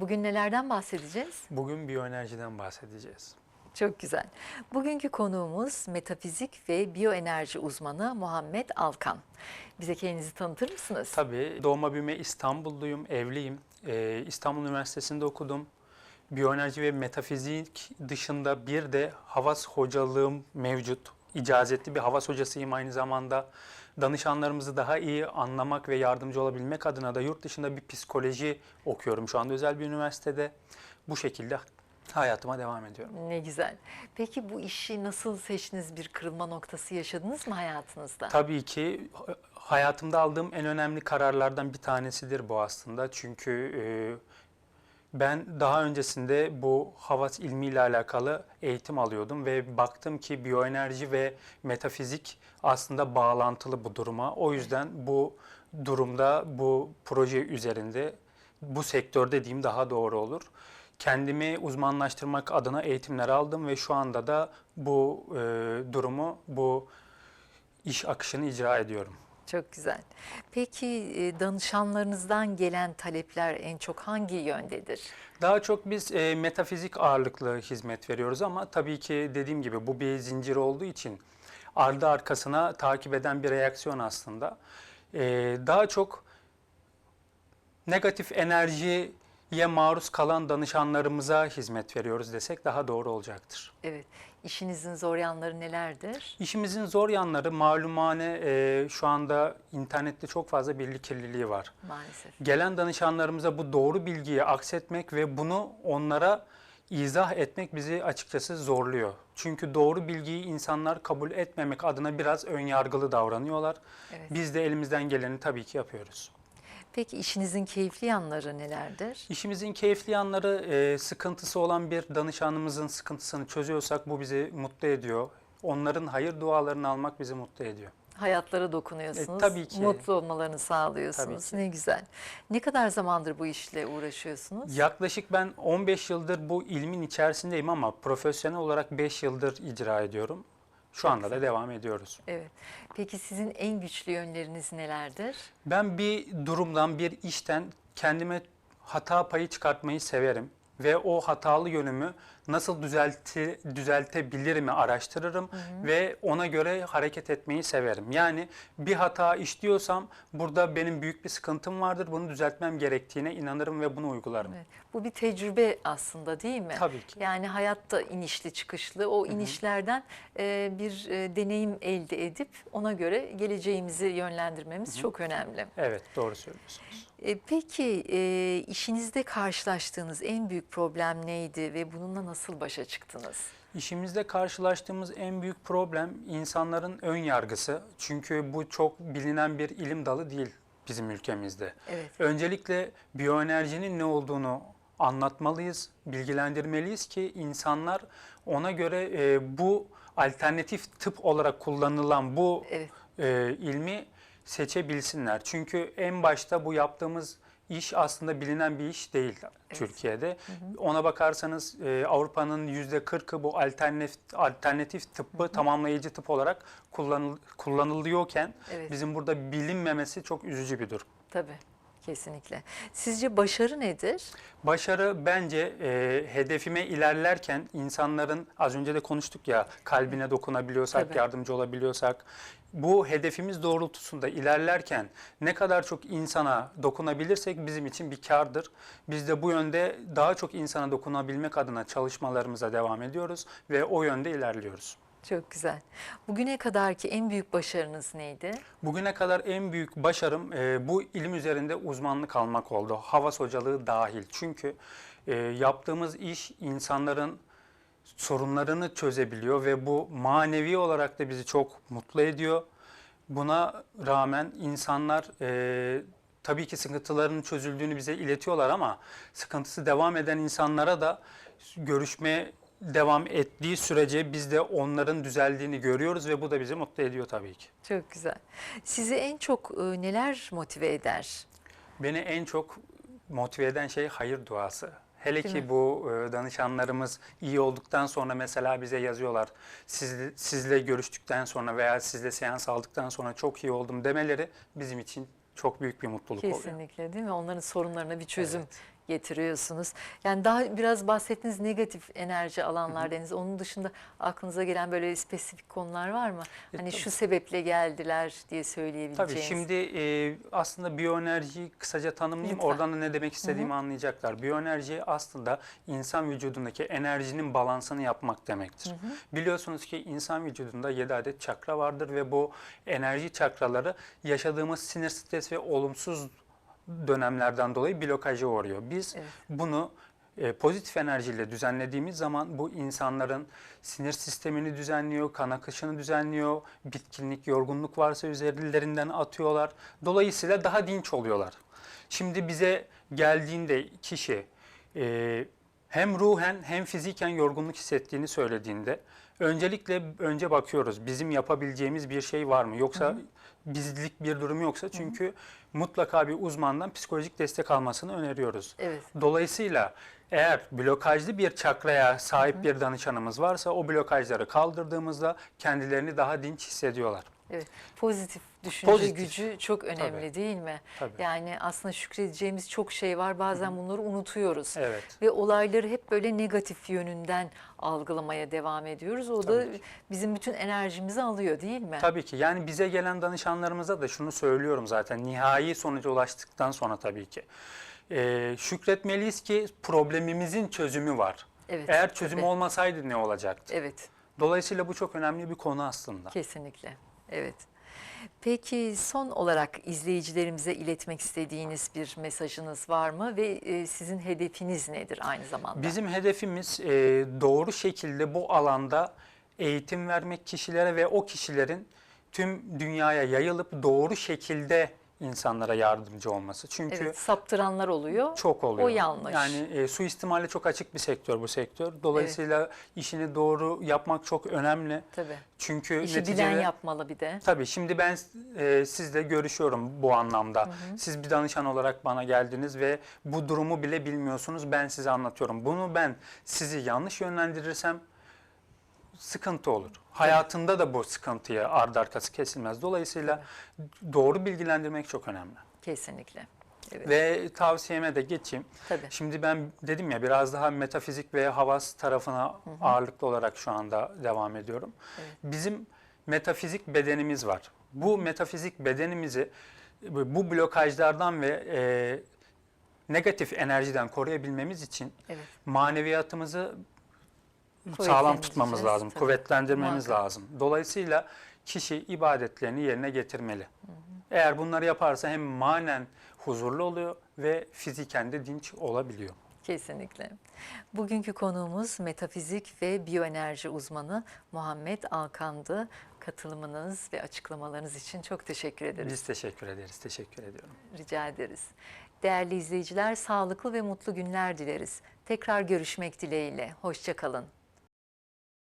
Bugün nelerden bahsedeceğiz? Bugün biyoenerjiden bahsedeceğiz. Çok güzel. Bugünkü konuğumuz metafizik ve biyoenerji uzmanı Muhammed Alkan. Bize kendinizi tanıtır mısınız? Tabii doğma büyüme İstanbulluyum, evliyim. Ee, İstanbul Üniversitesi'nde okudum. Biyoenerji ve metafizik dışında bir de havas hocalığım mevcut. İcazetli bir havas hocasıyım aynı zamanda. Danışanlarımızı daha iyi anlamak ve yardımcı olabilmek adına da yurt dışında bir psikoloji okuyorum. Şu anda özel bir üniversitede. Bu şekilde hayatıma devam ediyorum. Ne güzel. Peki bu işi nasıl seçtiniz? Bir kırılma noktası yaşadınız mı hayatınızda? Tabii ki hayatımda aldığım en önemli kararlardan bir tanesidir bu aslında. Çünkü e, ben daha öncesinde bu havas ilmiyle alakalı eğitim alıyordum ve baktım ki biyoenerji ve metafizik aslında bağlantılı bu duruma. O yüzden bu durumda bu proje üzerinde bu sektörde diyeyim daha doğru olur. Kendimi uzmanlaştırmak adına eğitimler aldım ve şu anda da bu e, durumu, bu iş akışını icra ediyorum. Çok güzel. Peki e, danışanlarınızdan gelen talepler en çok hangi yöndedir? Daha çok biz e, metafizik ağırlıklı hizmet veriyoruz ama tabii ki dediğim gibi bu bir zincir olduğu için ardı arkasına takip eden bir reaksiyon aslında. E, daha çok negatif enerjiye maruz kalan danışanlarımıza hizmet veriyoruz desek daha doğru olacaktır. Evet. İşinizin zor yanları nelerdir? İşimizin zor yanları malumane e, şu anda internette çok fazla bilgi kirliliği var. Maalesef. Gelen danışanlarımıza bu doğru bilgiyi aksetmek ve bunu onlara izah etmek bizi açıkçası zorluyor. Çünkü doğru bilgiyi insanlar kabul etmemek adına biraz önyargılı davranıyorlar. Evet. Biz de elimizden geleni tabii ki yapıyoruz. Peki işinizin keyifli yanları nelerdir? İşimizin keyifli yanları e, sıkıntısı olan bir danışanımızın sıkıntısını çözüyorsak bu bizi mutlu ediyor. Onların hayır dualarını almak bizi mutlu ediyor. Hayatlara dokunuyorsunuz. E, tabii ki. Mutlu olmalarını sağlıyorsunuz. Ne güzel. Ne kadar zamandır bu işle uğraşıyorsunuz? Yaklaşık ben 15 yıldır bu ilmin içerisindeyim ama profesyonel olarak 5 yıldır icra ediyorum. Şu anda da devam ediyoruz. Evet. Peki sizin en güçlü yönleriniz nelerdir? Ben bir durumdan, bir işten kendime hata payı çıkartmayı severim ve o hatalı yönümü nasıl düzelti, düzeltebilirimi araştırırım ve ona göre hareket etmeyi severim. Yani bir hata işliyorsam burada benim büyük bir sıkıntım vardır. Bunu düzeltmem gerektiğine inanırım ve bunu uygularım. Evet. Bu bir tecrübe aslında değil mi? Tabii ki. Yani hayatta inişli çıkışlı. O inişlerden e, bir e, deneyim elde edip ona göre geleceğimizi yönlendirmemiz çok önemli. Evet, doğru söylüyorsunuz. E, peki e, işinizde karşılaştığınız en büyük problem neydi ve bununla nasıl başa çıktınız? İşimizde karşılaştığımız en büyük problem insanların ön yargısı. Çünkü bu çok bilinen bir ilim dalı değil bizim ülkemizde. Evet. Öncelikle biyoenerjinin ne olduğunu anlatmalıyız, bilgilendirmeliyiz ki insanlar ona göre e, bu alternatif tıp olarak kullanılan bu Evet. e, ilmi seçebilsinler. Çünkü en başta bu yaptığımız iş aslında bilinen bir iş değil Türkiye'de. Ona bakarsanız e, Avrupa'nın yüzde 40'ı bu alternatif alternatif tıbbı tamamlayıcı tıp olarak kullanıl, kullanılıyorken Evet. bizim burada bilinmemesi çok üzücü bir durum. Tabii. Kesinlikle. Sizce başarı nedir? Başarı bence e, hedefime ilerlerken insanların az önce de konuştuk ya kalbine dokunabiliyorsak, Tabii. yardımcı olabiliyorsak bu hedefimiz doğrultusunda ilerlerken ne kadar çok insana dokunabilirsek bizim için bir kardır. Biz de bu yönde daha çok insana dokunabilmek adına çalışmalarımıza devam ediyoruz ve o yönde ilerliyoruz. Çok güzel. Bugüne kadarki en büyük başarınız neydi? Bugüne kadar en büyük başarım e, bu ilim üzerinde uzmanlık almak oldu. Havas hocalığı dahil. Çünkü e, yaptığımız iş insanların sorunlarını çözebiliyor ve bu manevi olarak da bizi çok mutlu ediyor. Buna rağmen insanlar e, tabii ki sıkıntılarının çözüldüğünü bize iletiyorlar ama sıkıntısı devam eden insanlara da görüşmeye devam ettiği sürece biz de onların düzeldiğini görüyoruz ve bu da bizi mutlu ediyor tabii ki. Çok güzel. Sizi en çok e, neler motive eder? Beni en çok motive eden şey hayır duası. Hele Değil ki mi? bu e, danışanlarımız iyi olduktan sonra mesela bize yazıyorlar. Siz, sizle görüştükten sonra veya sizle seans aldıktan sonra çok iyi oldum demeleri bizim için çok büyük bir mutluluk oluyor. Kesinlikle değil mi? Onların sorunlarına bir çözüm Evet. Getiriyorsunuz. Yani daha biraz bahsettiğiniz negatif enerji alanlar deniz. Onun dışında aklınıza gelen böyle spesifik konular var mı? E, Hani tabii. şu sebeple geldiler diye söyleyebileceğiniz. Tabii şimdi e, aslında biyoenerjiyi kısaca tanımlayayım. Lütfen. Oradan da ne demek istediğimi anlayacaklar. Biyoenerji aslında insan vücudundaki enerjinin balansını yapmak demektir. Biliyorsunuz ki insan vücudunda 7 adet çakra vardır ve bu enerji çakraları yaşadığımız sinir, stres ve olumsuz dönemlerden dolayı blokaja uğruyor. Biz Evet. bunu e, pozitif enerjiyle düzenlediğimiz zaman bu insanların sinir sistemini düzenliyor, kan akışını düzenliyor, bitkinlik, yorgunluk varsa üzerlerinden atıyorlar. Dolayısıyla daha dinç oluyorlar. Şimdi bize geldiğinde kişi e, hem ruhen hem fiziken yorgunluk hissettiğini söylediğinde öncelikle önce bakıyoruz bizim yapabileceğimiz bir şey var mı? Yoksa bizlik bir durum yoksa çünkü mutlaka bir uzmandan psikolojik destek almasını öneriyoruz. Evet. Dolayısıyla eğer blokajlı bir çakraya sahip bir danışanımız varsa o blokajları kaldırdığımızda kendilerini daha dinç hissediyorlar. Evet. Pozitif düşünce Pozitif. gücü çok önemli Tabii. değil mi? Tabii. Yani aslında şükredeceğimiz çok şey var. Bazen bunları unutuyoruz. Evet. Ve olayları hep böyle negatif yönünden algılamaya devam ediyoruz. O da Tabii ki. bizim bütün enerjimizi alıyor değil mi? Tabii ki. Yani bize gelen danışanlarımıza da şunu söylüyorum zaten. Nihai sonuca ulaştıktan sonra tabii ki. Ee, şükretmeliyiz ki problemimizin çözümü var. Evet, Eğer çözüm tabii. olmasaydı ne olacaktı? Evet, Dolayısıyla bu çok önemli bir konu aslında. kesinlikle. Evet. Peki son olarak izleyicilerimize iletmek istediğiniz bir mesajınız var mı ve e, sizin hedefiniz nedir aynı zamanda? Bizim hedefimiz e, doğru şekilde bu alanda eğitim vermek kişilere ve o kişilerin tüm dünyaya yayılıp doğru şekilde insanlara yardımcı olması. Çünkü Evet, saptıranlar oluyor. çok oluyor. O yanlış. Yani e, suistimale çok açık bir sektör bu sektör. Dolayısıyla işini doğru yapmak çok önemli. Tabii. Çünkü İşi neticede- bilen yapmalı bir de. Tabii şimdi ben e, sizle görüşüyorum bu anlamda. Siz bir danışan olarak bana geldiniz ve bu durumu bile bilmiyorsunuz. Ben size anlatıyorum. Bunu ben sizi yanlış yönlendirirsem sıkıntı olur. Hayatında da bu sıkıntıya ardı arkası kesilmez. Dolayısıyla doğru bilgilendirmek çok önemli. Kesinlikle. Evet. Ve tavsiyeme de geçeyim. Tabii. Şimdi ben dedim ya biraz daha metafizik ve havas tarafına ağırlıklı olarak şu anda devam ediyorum. Bizim metafizik bedenimiz var. Bu metafizik bedenimizi bu blokajlardan ve e, negatif enerjiden koruyabilmemiz için Evet. maneviyatımızı sağlam tutmamız lazım, tabii. kuvvetlendirmemiz Muhakkak. lazım. Dolayısıyla kişi ibadetlerini yerine getirmeli. Eğer bunları yaparsa hem manen huzurlu oluyor ve fiziken de dinç olabiliyor. Kesinlikle. Bugünkü konuğumuz metafizik ve biyoenerji uzmanı Muhammed Alkan'dı. Katılımınız ve açıklamalarınız için çok teşekkür ederiz. Biz teşekkür ederiz, teşekkür ediyorum. Rica ederiz. Değerli izleyiciler, sağlıklı ve mutlu günler dileriz. Tekrar görüşmek dileğiyle. Hoşçakalın.